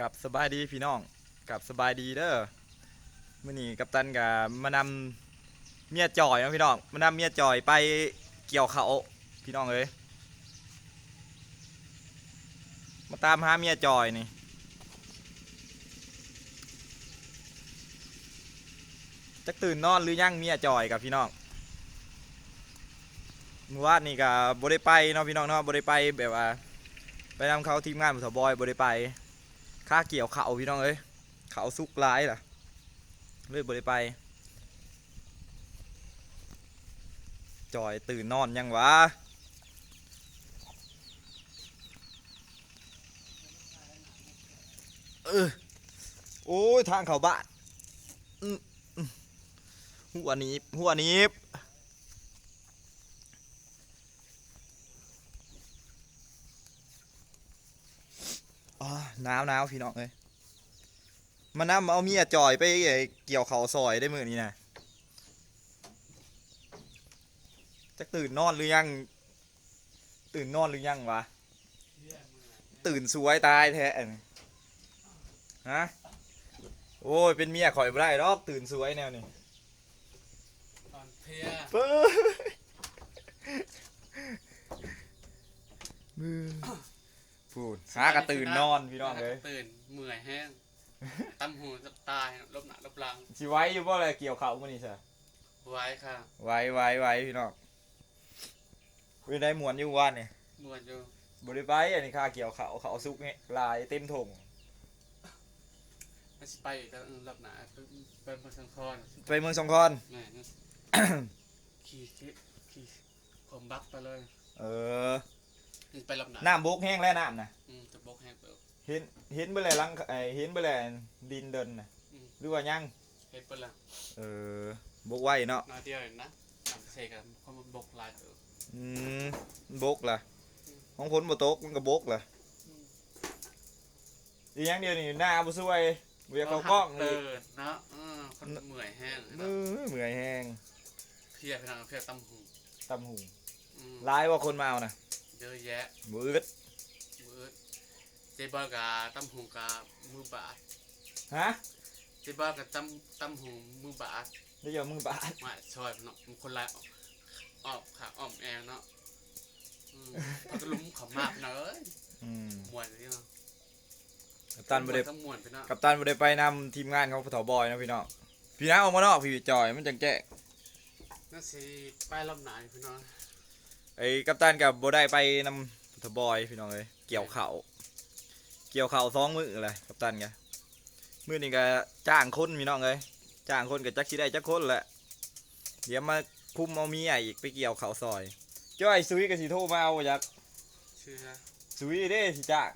กับสบายดีพี่น้องกับสบายดีเด้อมื่อนี้กัปตันกับมานำเมียจอยนะพี่น้องมานำเมียจอยไปเกี่ยวเขาพี่น้องเอ้ยมาตามหาเมียจอยนี่จักตื่นนอนหรือยังเมียจอยกับพี่น้องมือวานนี่กับบไดไปเนาะพี่น้องเนาะบไดไปแบบว่าไปนำเขาทีมงานมุสบอยบไดไป ค่าเกี่ยวเขาพี่น้องเอ้ยเขาสุกร้ายล่ะเลยบ่ได้ไป จอยตื่นนอนยังวะเออโอ้ย ทางเขาบ้านหัวนี้หัวนี้ อ๋อหนาวหนาวพี่น้องเอ้ยมานำเอาเมียจอยไปเกี่ยวเขาซอยได้มือนี้นะจะตื่นนอนหรือยัง ตื่นนอนหรือยังวะ ตื่นสวยตายแท้อันฮะโอ้ยเป็นเมียข่อยบ่ได้ดอกตื่นสวยแนวนี้ตอนเพลียเปิ้มือ พูดหากระตื่นนอนพี่น้องเลยตื่นเมื่อยแห้งตั้มหูจะตายลบหนาลบหลังสิไว้อยู่บ่อะไรเกี่ยวเขามื้อนี้ซะไว้ค่ะ ไว้ไว้ไว้พี่น้องวิได้หมวนอยู่ว่านนี่มวนอยู่บ่ได้ไปอันนี้ค่าเกี่ยวเขาเขาสุกนี่ลายเต็มถงไม่สิไปอีกแล้วเออลบหนาไปไปเมืองสังคอนไปเมืองสงขลาแม่นี่ขี่ขี่ขี่ผมบักไปเลย เออนี่ ไปลบหนาน้ำบกแห้งแล้วน้ำนะอืมจะบกแห้งเปิดเห็นเห็นไปเลยลังไอเห็นไปเลยดินเดินนะอืม หรือว่ายังเฮ็ดเปิดละเออบกไว้เนาะนาเดียวเองนะทำเสกกันเขามาบกลายเออ อืมบกล่ะของผลบ่ตกมันก็บกล่ะอีกอย่างเดียวนี่หน้าบ่สวยเวียกเขากล้องเลเตืยอนนะเออคนเมื่อยแห้งมือเมื่อยแห้งเพลียพี่น้องเพลียตั้มหูตำหูอืม ร้ายว่าคนมาเอานะ เยอะแยะมือดมือเจบอลกับตั้มหูกับมือบาดฮะเจบอลกับตั้มตั้มหูมือบาดได้เดี๋ยวมือบาดมาช่วยเนาะมันคนละออกขาอ้อมแองเนาะอืมเขาก็ลุ้มเขามากเนอะเอ้ยอืมมวนนี่เนาะกัปตันบ่ได้ต้องมวนไปเนาะกัปตันบ่ได้ไปนำทีมงานของปทบอยนะพี่น้องพี่น้าออกมานอกพี่จอยมันจังแจ้งนั่นสิไปลำหนาอยู่พี่น้อง ไอ้กัปตันกับโบได้ไปนำปทบอยพี่น้องเลยเกี่ยวเขาเกี่ยวเขาสองมือเลยกัปตันไงมือนี่ก็จ้างคนพี่น้องเลยจ้างคนกับจักสิได้จักคนแหละเดี๋ยวมาคุมเอาเมียอีกไปเกี่ยวเขาซอยจ้อยซุยกับสิโทรมาเอาอยากเชื่อซุยเด้สิจ้าง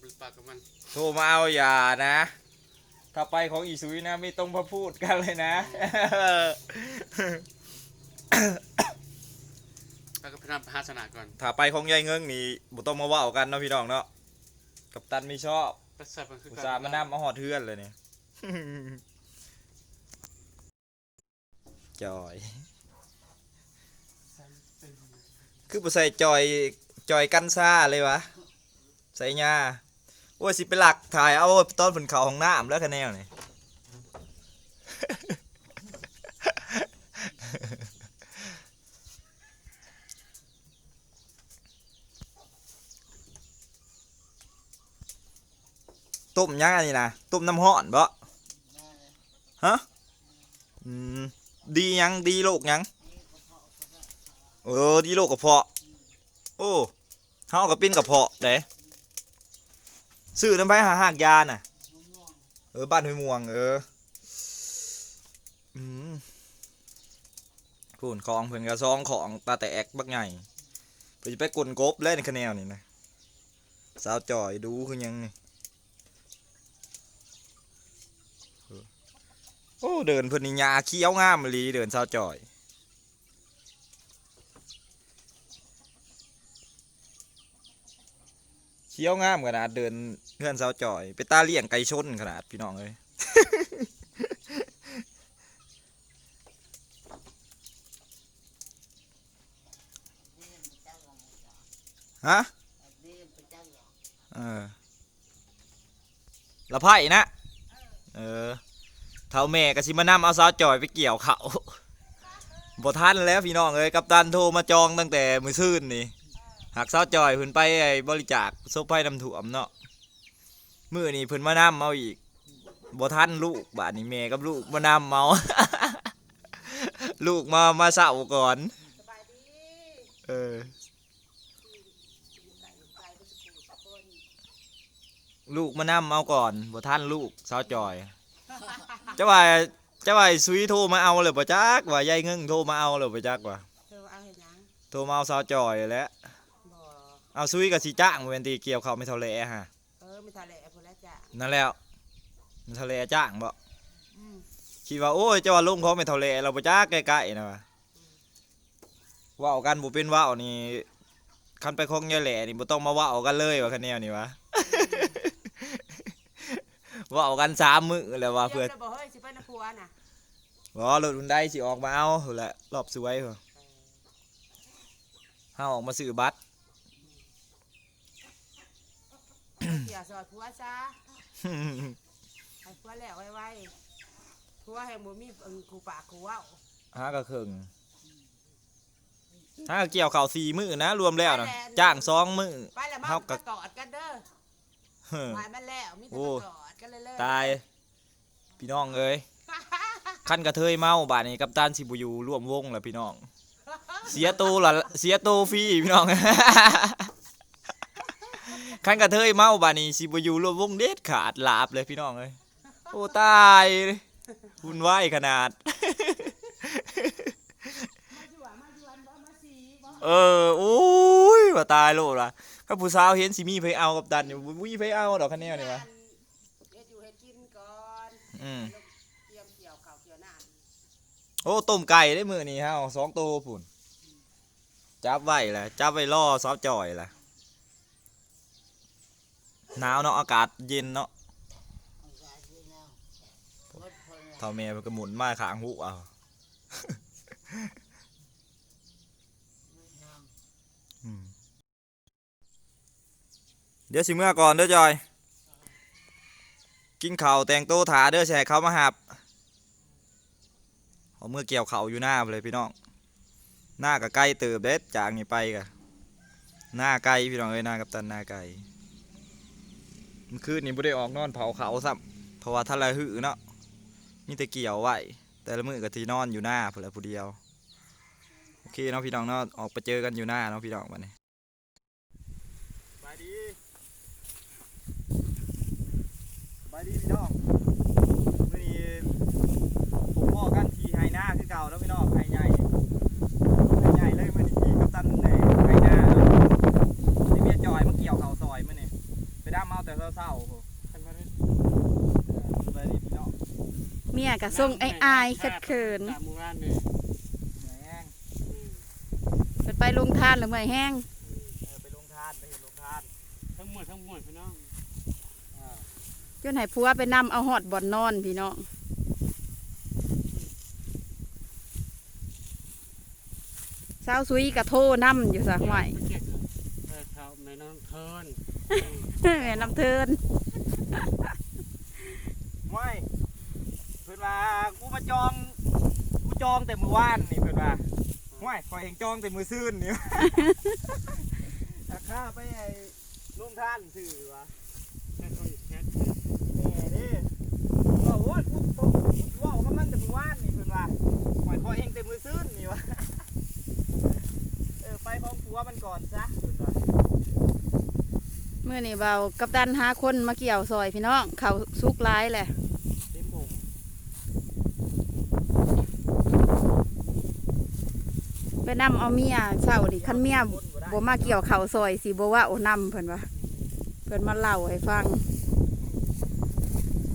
บริปากกับมันโทรมาเอาอย่านะถ้าไปของอีซุยนะไม่ต้องพะพูดกันเลยนะ แล้วก็พยายามไปหาสนาก่อนถ้าไปของยายเงิงนี่บ่ต้องมาเว่ากันเนาะพี่น้องเนาะกัปตันไม่ชอบก็ใส่มันคืออุตส่าห์มานำมาหอดเทือนเลยเนี่ย จอย คือบ่ใส่จอยจอยกันซ่าเลยวะ ใส่ยาโอ้ยสิเป็นหลักถ่ายเอาตอนฝนเขาของน้ำแล้วคะแนนนี่ ต้มยังอันนี้นะต้มน้ำห้อนบ่ฮะดียังดีโรคยังเออดีโรคกระเพาะ โอ้เฮาก็เป็นกระเพาะเด้ซื้อน้ำไปหาหากยาน่ะ เออบ้านห้วยม่วง เออพูนของเพิ่นก็ซองของตาแตกบักใหญ่เพิ่นสิไปกลนกบเลยในคะแนนนี่นะสาวจ่อยดูคือยังนี่ โอ้เดินเพิ่นนี่หญ้าเขี้ยวงามลีเดินสาวจอยเขี้ยวงามขนาดเดินเพื่อนสาวจอย ไปตาเลี้ยงไก่ชนขนาดพี่น้องเอ้ยฮะเออละไพ่นะ เออ เท่าแม่ก็สิมานำเอาสาวจอยไปเกี่ยวเขาบ่ทันแล้วพี่น้องเอ้ยกัปตันโทรมาจองตั้งแต่มื้อซื่นนี่หากสาวจอยเพิ่นไปไอ้บริจาคศพไฟน้ำท่วมเนาะมื้อนี้เพิ่นมานำเอาอีกบ่ทันลูกบาดนี้แม่กับลูกมานำเอาลูกมามาเศร้าก่อนเออลูกมานำเอาก่อนบ่ทันลูกสาวจอย จะว่าจะว่าไอ้ซุยโทรมาเอาเลยบ่จักว่ายายเงิงโทรมาเอาเลยบ่จักว่าเธอเอาเห็นยังโทรมาเอาสาวจอยแหล้วบ่เอาซุยกับสิจ้างเวนตีเกี่ยวเขาวไม่เท่าแลฮะเออไม่ทะเลพุ่นแล้วจ้ะนั่นแล้วไม่เท่าแลจ้างบ่อืมคิดว่าโอ้ยจะว่าลงเขาไม่เท่าแลเราบ่จักใกล้ๆนะว่าเว้ากันบ่เป็นเว้านี่คันไปคงยายแหล่นี่บ่ต้องมาเว้ากันเลยว่าคะแนนนี่วะ เว้ากันสามมื้อแล้วว่าเพื่อเดี๋ยวบ่เฮ้ยสิไปนำผัวน่ะบ่รถหุ่นได้สิออกมาเอาหั่นแหละรอบสวยพุ่นเฮาออกมาซื้อบัตรเสียสอดผัวซะให้ผัวแล้วไวๆผัวแห่งบ่มีเอิ่งกูปากกูเว้าห้าก็ครึ่งห้าก็เกี่ยวเข่าวสี่มือนะรวมแล้วนะจ้างสองมือไปแล้วมาเฮาก็มากอดกันเด้อเฮ้อหายมันแล้วมีแต่โอ้มากอด กันเลยเลยตาย พี่น้องเอ้ยขั้นกระเทยเมาบาดนี้กัปตันสิบุยูร่วมวงแล้วพี่น้อง เสียตูละเสียตูฟรีพี่น้องขั้นกระเทยเมาบาดนี้สิบุยูร่วมวงเด็ดขาดลาบเลยพี่น้องเอ้ยโอ้ตายหุ่นไหวขนาด เออโอ้ยว่าตายโลดละถ้าผู้สาวเห็นสิมีเพเอากับดันอยู่วิเพเอาดอกคะแนนนี่วะ เฮ็ดอยู่เฮ็ดกินก่อน อืมเตรียมเกี่ยวข้าเกี่ยวน้ำโอ้ต้มไก่ได้มือนี่ฮะสองตัวผุนจับไว้แหละจับไว้ล่อซอฟจ่อยแหละหนาวเนาะอากาศเย็นเนาะเท่าเมียก็หมุนมาขางหูเอาเดี๋ยวสิเมื่อก่อนเด้อจอย กินเข้าแต่งโตถาเด้อแชร์เขามาหับเอาเมื่อเกี่ยวเขาอยู่หน้าเลยพี่น้องหน้ากับไกลเติบเด็ดจากนี้ไปกะหน้าไกลพี่น้องเอ้ยหน้ากับตันหน้าไกลเมันคืนนี้บ่ได้ออกนอนเผาเขาซ้ำเพราะว่าทะเลหือเนาะมีแต่เกี่ยวไว้แต่ละมือก็ที่นอนอยู่หน้าเพื่อผู้เดียวโอเคเนาะพี่น้องเนาะออกไปเจอกันอยู่หน้าเนาะพี่น้องวันนี้บายดี บายดีพี่น้องวันนี้ผมบอกกันทีไฮหน้าคือเก่าแล้วพี่น้องไฮใหญ่ไฮใหญ่เลยมันทีกับตันไหนไฮหน้าที่เมียจอยมาเกี่ยวเขาซอยมันนี่ไปด้ามเมาแต่เศร้าๆโหท่านพระฤาษีเออไปนี่พี่น้องเมียกะส่งไอ้อายๆเขินตามหมู่บ้านนี่แหงอืมๆเปิดไปลงทานหรือเมื่อยแห้งเออไปลงทานไปเห็นลงทานทั้งหมดทั้งมวลพี่น้องอ่า จนให้ผัวไปนำเอาหอดบ่อนนอนพี่น้องสาวซุยกะโทรนำอยู่ซะห่วยไปเก็บเออเขาแม่น้องเทินแม่นำเทินไม่เพื่อนว่ากูมาจองกูจองแต่มือว่านนี่เพื่อนว่าไม่คอยเองจองแต่มือซื่นนี่ราคาไปไอ้ลงทานสื่อวะ แค่ตัวอีกแค่ แม่เด้ว่าโอ้ยกูกู กูว่ากับมันแต่มือว่านนี่เพิ่นว่าหมายพอเองแต่มือซื่นนี่วะเออไปพร้อมผัวมันก่อนซะเพิ่นว่าเมื่อนี่เบากับดันหาคนมาเกี่ยวซอยพี่น้องเขาสุกร้ายแหละเต็มผมไปนำเอาเมียเศร้าดิคันเมียบ่มาเกี่ยวเขาซอยสิบ่ว่าโอ้นำเพิ่นว่าเพิ่นมาเล่าให้ฟัง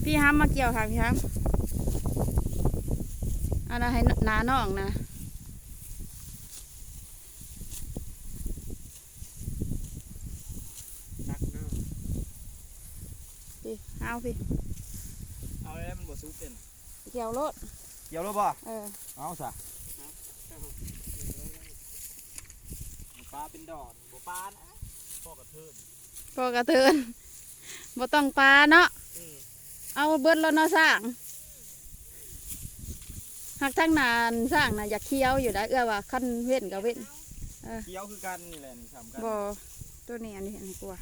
พี่ฮัมมาเกี่ยวค่ะพี่ฮัม เอันนั้นให้นาน้องนะรักเนาะพี่เอาพี่เอาแล้วมันบ่ซุกเป็นเกี่ยวรถเกี่ยวแล้วบ่เออเอาซะเจ้าปลาเป็นดอนบ่ปลานะพ่อกระเทินพอกระเทินบ่ต้องปลาเนาะอืมเอาเบิดแล้วเนาะสร้าง หักทั้งนานสร้างน่ะอยากเคี้ยวอยู่ได้เอื้อว่าคันเว้นก็เว้นเคี้ยวคือกันนี่แหละนี่ทำกันบ่ตัวนี้อันนี้อันนี้กลัว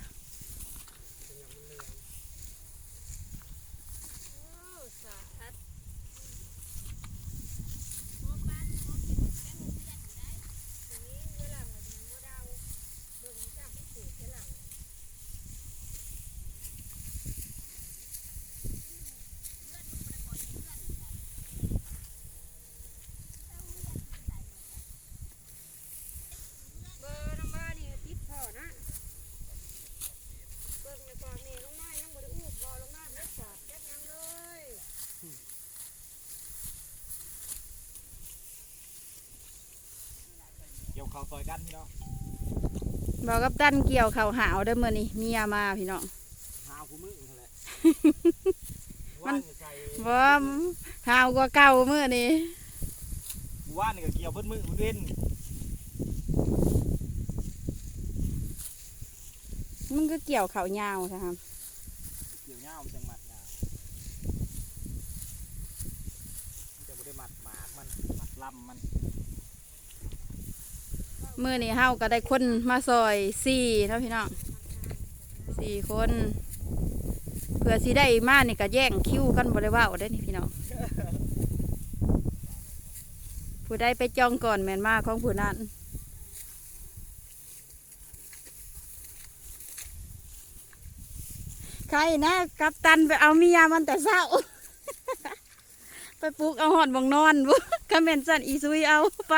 เบอร์น้ำบ้านนี่ติดพ่อนะเบิ่งในก่อนนี่ลงมายังบ่ได้อู้พอลงมาเล็กสอดแจ๊กยังเลย เกี่ยวข้าวซอยกันพี่น้องบอกกับตันเกี่ยวข้าวหาวเด้อมื้อนี้เมียมาพี่น้อง หาวคู่มือนั่นแหละมัน ว่านใส่บ่หาวกว่าเก่ามื้อนี้ว่านนี่ก็เกี่ยวเบิดมือเบิดเว้นมันก็เกี่ยวข้าวยาวนะครับเกี่ยวเงามันจังหมัดยามันจะบ่ได้หมัดหมากมันหมัดลำมัน มื้อนี้เฮาก็ได้คนมาซอยสี่เนาะพี่น้องสี่คนเพื่อสิได้มานี่ก็แย่งคิวกันบ่ได้เว้าได้นี่พี่น้องผู้ใดไปจองก่อนแมนมาของผู้นั้นใครนะกัปตันไปเอามียามันแต่เช้า ไปปลุกเอาหอดบังนอนบุคาเมนสันอีซุยเอาไป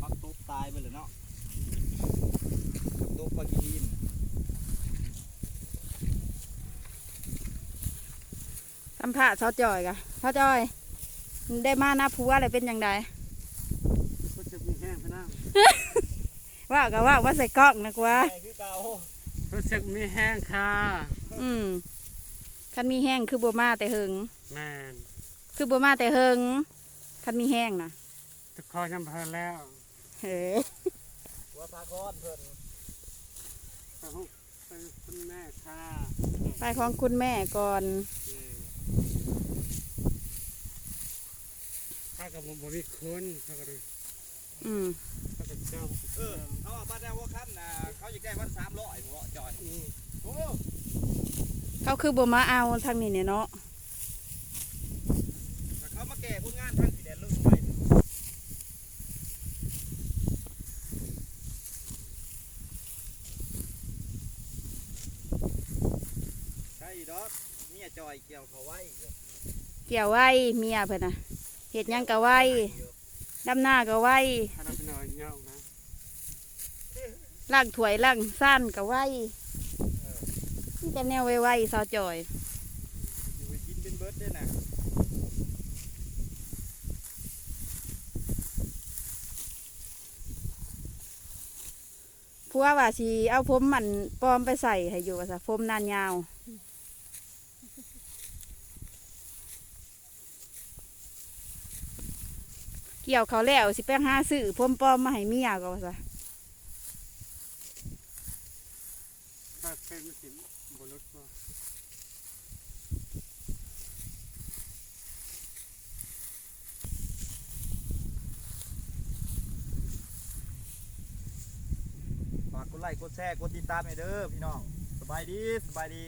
พักตุ๊บตายไปเลยเนาะตุ๊บปลากีน สัมภาษณ์เขาจอยกะเขาจอย ได้มาหน้าผัวอะไรเป็นยังไงก็จะมีแห้งพี่น้องว่าก็ว่าว่าใส่กล้องนะกว่าใช่คือเก่ารู้สึกมีแห้งค่ะอืมคันมีแห้งคือบัมาแต่เหิงแม่นคือบัมาแต่เหิงคันมีแห้งนะตะคอยน้ำเพลินแล้วเฮ้หัวพาคอนเพิ่นไปหุบไปคุณแม่ค่ะไปของคุณแม่ก่อน เย้ ข้ากับผมบ่มีคนข้ากับอืมข้ากับเจ้าเออเขาว่าบ้านแนวหัวคันน่ะเขาอยากได้วันสามร้อยบ่จอยอืมโอ้เขาคือบัมาเอาทางนี้เนี่ยเนาะแต่เขามาแก่คนงานทางสีแดนลึกไปใช่ดอกเมียจอยเกี่ยวเขาไว้อยู่เกี่ยวไว้เมียเพิ่นนะ เห็ดหยังก็ไว้ดำหน้าก็ไว้ข้าเราเป็นหน่อยเงานะล่างถวยล่างสั้นก็ไว้นี่แต่แนวไว้ๆสาวจอยอยู่ไปกินเป็นเบิร์ดด้วยนะผัวว่าสิเอาผมมันปลอมไปใส่ให้อยู่ว่าซะผมนานยาว เกี่ยวเขาแล้วสิไปหาซื้อผมปลอมมาให้เมียก็ว่าซะข้าเป็นไม่สิบรถก็ฝากกดไลค์กดแชร์กดติดตามให้เด้อพี่น้องสบายดีสบายดี